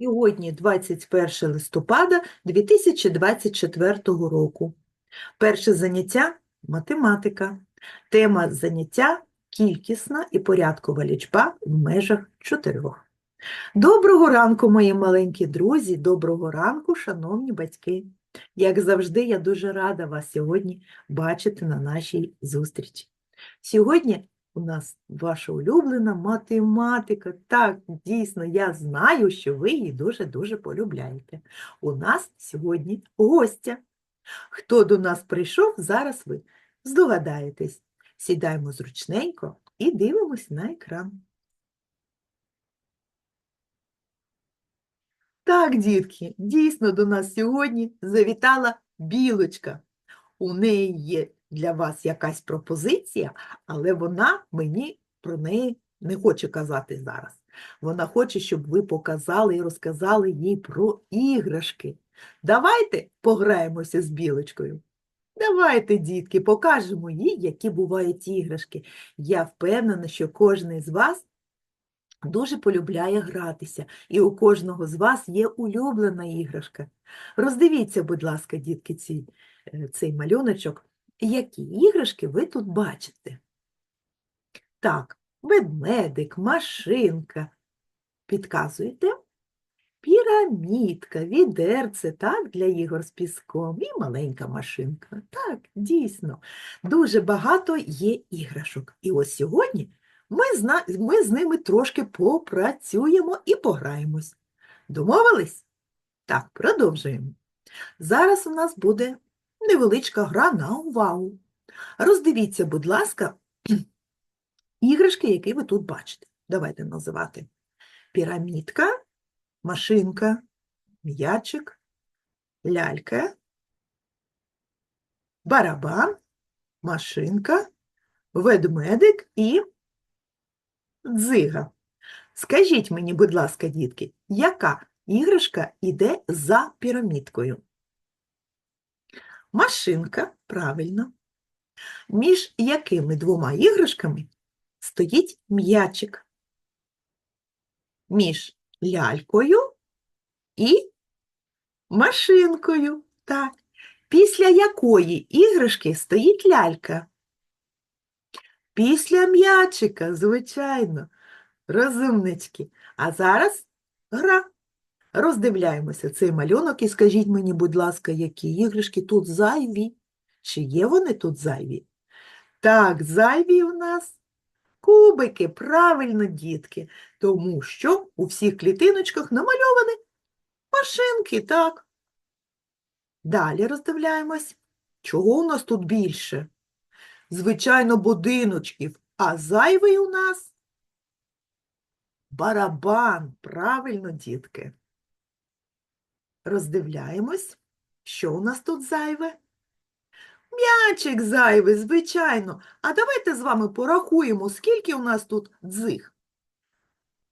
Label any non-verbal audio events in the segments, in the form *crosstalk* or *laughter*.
Сьогодні 21 листопада 2024 року. Перше заняття – математика. Тема заняття – кількісна і порядкова лічба в межах чотирьох. Доброго ранку, мої маленькі друзі, доброго ранку, шановні батьки. Як завжди, я дуже рада вас сьогодні бачити на нашій зустрічі. Сьогодні у нас ваша улюблена математика. Так, дійсно, я знаю, що ви її дуже-дуже полюбляєте. У нас сьогодні гостя. Хто до нас прийшов, зараз ви здогадаєтесь. Сідаємо зручненько і дивимось на екран. Так, дітки, дійсно до нас сьогодні завітала білочка. У неї є для вас якась пропозиція, але вона мені про неї не хоче казати зараз. Вона хоче, щоб ви показали і розказали їй про іграшки. Давайте пограємося з білочкою. Давайте, дітки, покажемо їй, які бувають іграшки. Я впевнена, що кожен із вас дуже полюбляє гратися, і у кожного з вас є улюблена іграшка. Роздивіться, будь ласка, дітки, ці, е, цей малюночок. Які іграшки ви тут бачите? Так, ведмедик, машинка. Підказуєте? Пірамідка, відерце, так, для ігор з піском і маленька машинка. Так, дійсно, дуже багато є іграшок. І ось сьогодні ми, зна... ми з ними трошки попрацюємо і пограємось. Домовились? Так, продовжуємо. Зараз у нас буде невеличка гра на увагу. Роздивіться, будь ласка, *clears throat* іграшки, які ви тут бачите. Давайте називати. Пірамідка, машинка, м'ячик, лялька, барабан, машинка, ведмедик і дзига. Скажіть мені, будь ласка, дітки, яка іграшка йде за пірамідкою? Машинка, правильно. Між якими двома іграшками стоїть м'ячик? Між лялькою і машинкою. Так. Після якої іграшки стоїть лялька? Після м'ячика, звичайно. Розумнички. А зараз гра. Роздивляємося цей малюнок і скажіть мені, будь ласка, які іграшки тут зайві? Чи є вони тут зайві? Так, зайві у нас кубики, правильно, дітки, тому що у всіх клітиночках намальовані машинки, так. Далі роздивляємось, чого у нас тут більше? Звичайно, будиночків, а зайвий у нас барабан, правильно, дітки. Роздивляємось, що у нас тут зайве? М'ячик зайвий, звичайно. А давайте з вами порахуємо, скільки у нас тут дзиг.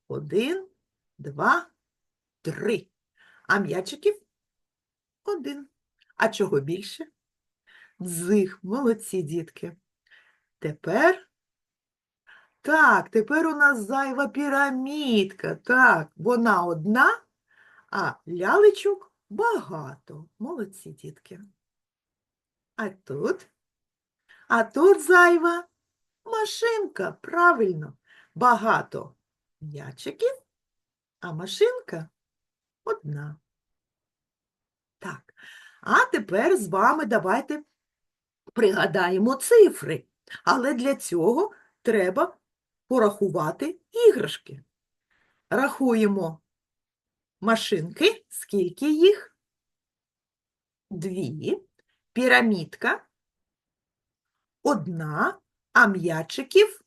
Один, два, три. А м'ячиків один. А чого більше? Дзиг, молодці, дітки. Тепер, так, тепер у нас зайва пірамідка. Так, вона одна, а лялечок багато. Молодці, дітки. А тут? А тут зайва машинка, правильно, багато м'ячиків, а машинка одна. Так, а тепер з вами давайте пригадаємо цифри. Але для цього треба порахувати іграшки. Рахуємо машинки, скільки їх? Дві пірамідка одна, а м'ячиків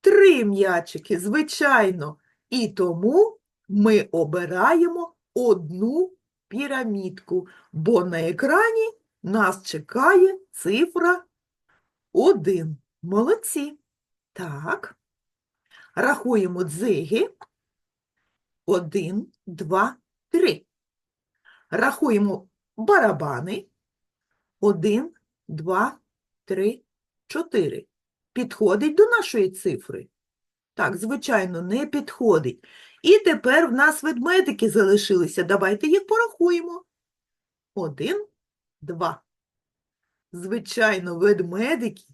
три м'ячики, звичайно. І тому ми обираємо одну пірамідку, бо на екрані нас чекає цифра 1. Молодці. Так. Рахуємо дзиги. 1, 2, 3. Рахуємо барабани. Один, два, три, чотири. Підходить до нашої цифри? Так, звичайно, не підходить. І тепер в нас ведмедики залишилися. Давайте їх порахуємо. Один, два. Звичайно, ведмедики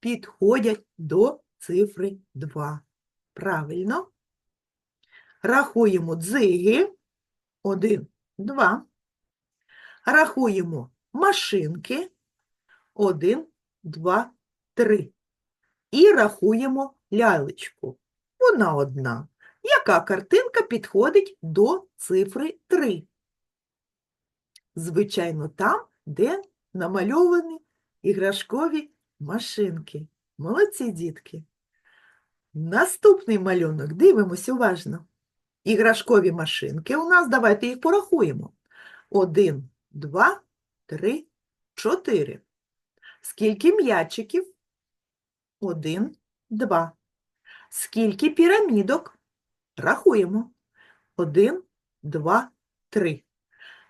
підходять до цифри 2. Правильно. Рахуємо дзиги. Один, два. Рахуємо машинки. Один, два, три. І рахуємо лялечку. Вона одна. Яка картинка підходить до цифри 3? Звичайно, там, де намальовані іграшкові машинки. Молодці, дітки. Наступний малюнок. Дивимось уважно. Іграшкові машинки у нас, давайте їх порахуємо. Один, два, три, чотири. Скільки м'ячиків? Один, два. Скільки пірамідок? Рахуємо. Один, два, три.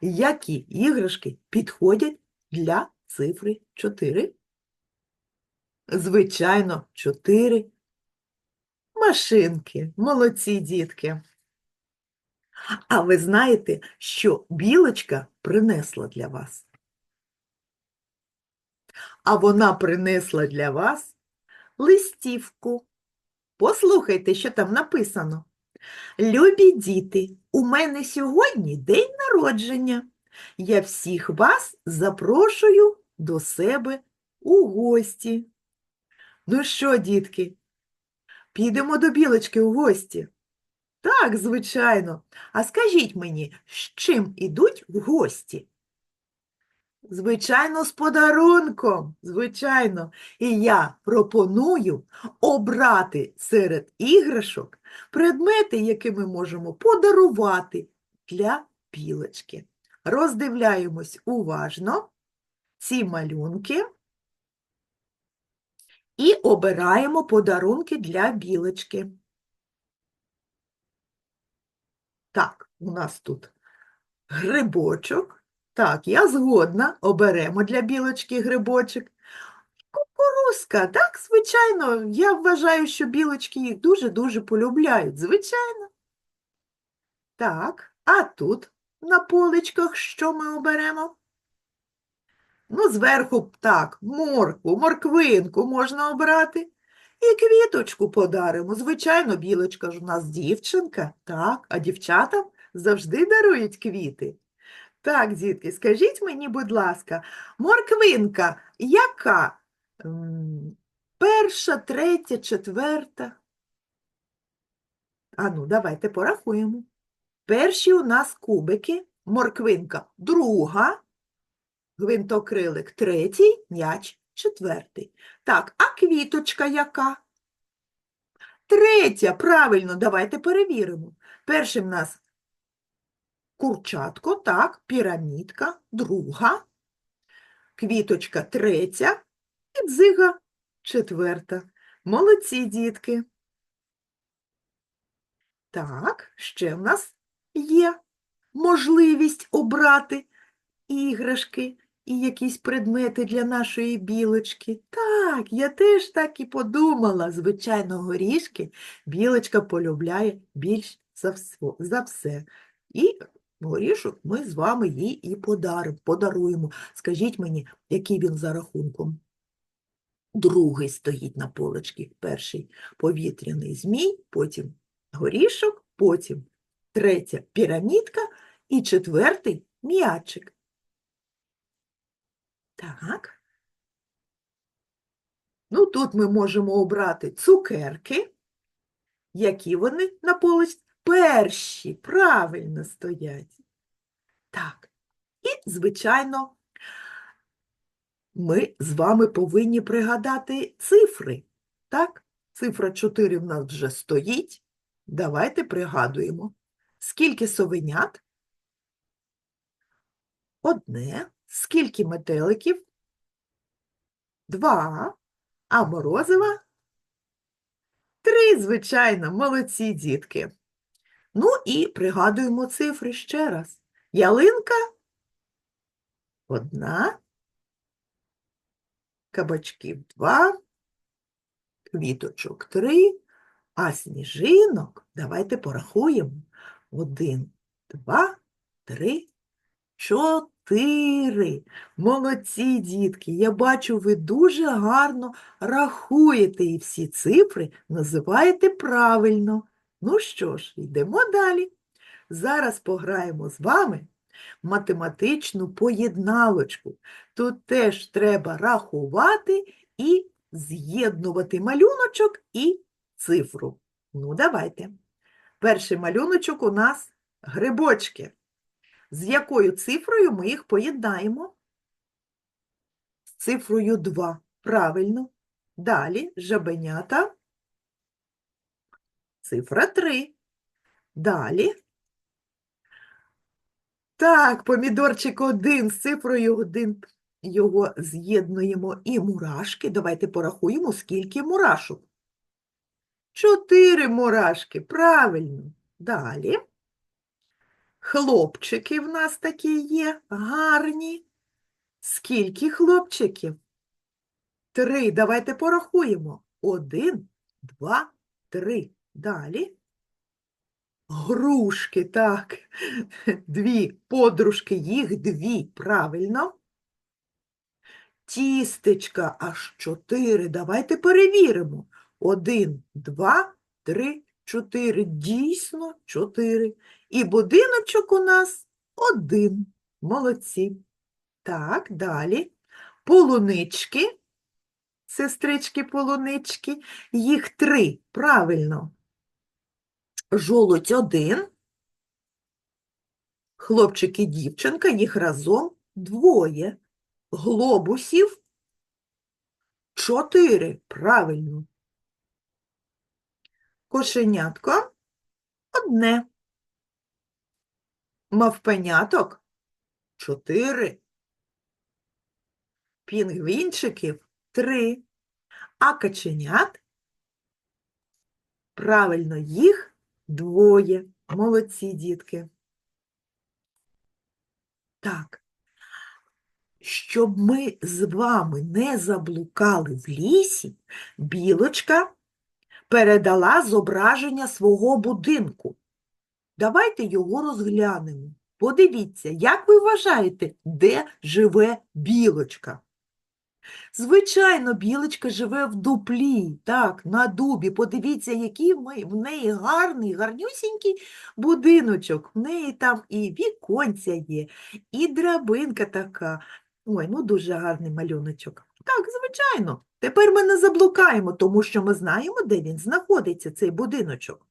Які іграшки підходять для цифри 4? Звичайно, 4 машинки. Молодці, дітки. А ви знаєте, що білочка принесла для вас? А вона принесла для вас листівку. Послухайте, що там написано. Любі діти, у мене сьогодні день народження. Я всіх вас запрошую до себе у гості. Ну що, дітки, підемо до білочки у гості? Так, звичайно. А скажіть мені, з чим ідуть в гості? Звичайно, з подарунком, звичайно. І я пропоную обрати серед іграшок предмети, які ми можемо подарувати для білочки. Роздивляємось уважно ці малюнки і обираємо подарунки для білочки. Так, у нас тут грибочок. Так, я згодна, оберемо для білочки грибочок. Кукурузка, так, звичайно, я вважаю, що білочки їх дуже-дуже полюбляють, звичайно. Так, а тут на поличках що ми оберемо? Ну, зверху так, моркву, морквинку можна обрати. І квіточку подаримо. Звичайно, білочка ж у нас дівчинка, так, а дівчатам завжди дарують квіти. Так, дітки, скажіть мені, будь ласка, морквинка яка? Перша, третя, четверта. Ану, давайте порахуємо. Перші у нас кубики, морквинка друга, гвинтокрилик третій, м'яч четвертий. Так, а квіточка яка? Третя, правильно, давайте перевіримо. Перший в нас курчатко, так, пірамідка, друга, квіточка третя і дзига четверта. Молодці, дітки. Так, ще в нас є можливість обрати іграшки і якісь предмети для нашої білочки. Так, я теж так і подумала. Звичайно, горішки білочка полюбляє більш за все. І горішок ми з вами їй і подаримо, подаруємо. Скажіть мені, який він за рахунком? Другий стоїть на полочці. Перший повітряний змій, потім горішок, потім третя пірамідка і четвертий м'ячик. Так. Ну, тут ми можемо обрати цукерки. Які вони на полочці? Перші, правильно стоять. Так. І, звичайно, ми з вами повинні пригадати цифри. Так? Цифра 4 в нас вже стоїть. Давайте пригадуємо. Скільки совенят? Одне. Скільки метеликів? Два. А морозива? Три, звичайно, молодці дітки. Ну і пригадуємо цифри ще раз. Ялинка одна, кабачків два, квіточок три, А сніжинок давайте порахуємо. Один, два, три, чотири. Молодці, дітки. Я бачу, ви дуже гарно рахуєте і всі цифри називаєте правильно. Ну що ж, йдемо далі. Зараз пограємо з вами математичну поєдналочку. Тут теж треба рахувати і з'єднувати малюночок і цифру. Ну, давайте. Перший малюночок у нас грибочки. З якою цифрою ми їх поєднаємо? З цифрою 2. Правильно. Далі жабенята. Цифра 3. Далі. Так, помідорчик 1 з цифрою 1 його з'єднуємо і мурашки. Давайте порахуємо, скільки мурашок. Чотири мурашки, правильно. Далі. Хлопчики в нас такі є, гарні. Скільки хлопчиків? Три. Давайте порахуємо. Один, два, три. Далі. Грушки, так. Дві подружки, їх дві, правильно. Тістечка аж чотири. Давайте перевіримо. Один, два, три, чотири. Дійсно, чотири. І будиночок у нас один. Молодці. Так, далі. Полунички, сестрички полунички, їх три. Правильно. Жолудь один. Хлопчик і дівчинка, їх разом двоє. Глобусів чотири. Правильно. Кошенятко одне. Мавпеняток чотири. Пінгвінчиків три. А каченят правильно їх двоє. Молодці, дітки. Так. Щоб ми з вами не заблукали в лісі, білочка передала зображення свого будинку. Давайте його розглянемо. Подивіться, як ви вважаєте, де живе білочка? Звичайно, білочка живе в дуплі, так, на дубі. Подивіться, який ми- в неї гарний, гарнюсінький будиночок. В неї там і віконця є, і драбинка така. Ой, ну дуже гарний малюночок. Так, звичайно. Тепер ми не заблукаємо, тому що ми знаємо, де він знаходиться, цей будиночок.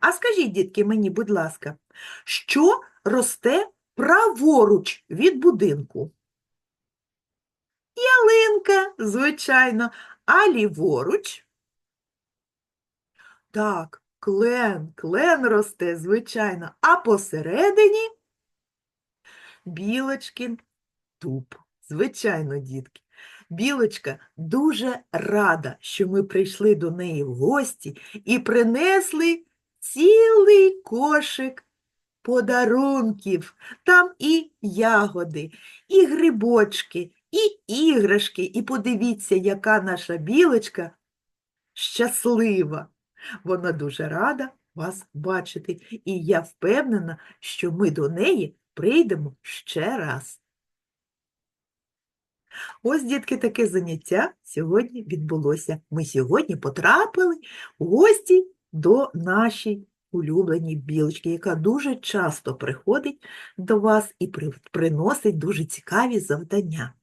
А скажіть, дітки, мені, будь ласка, що росте праворуч від будинку? Ялинка, звичайно, а ліворуч? Так, клен, клен росте, звичайно, а посередині білочкин дуб. Звичайно, дітки. Білочка дуже рада, що ми прийшли до неї в гості і принесли цілий кошик подарунків. Там і ягоди, і грибочки, і іграшки. І подивіться, яка наша білочка щаслива. Вона дуже рада вас бачити, і я впевнена, що ми до неї прийдемо ще раз. Ось, дітки, таке заняття сьогодні відбулося. Ми сьогодні потрапили в гості до нашої улюбленій білочки, яка дуже часто приходить до вас і приносить дуже цікаві завдання.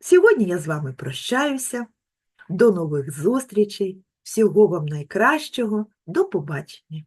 Сьогодні я з вами прощаюся. До нових зустрічей. Всього вам найкращого. До побачення.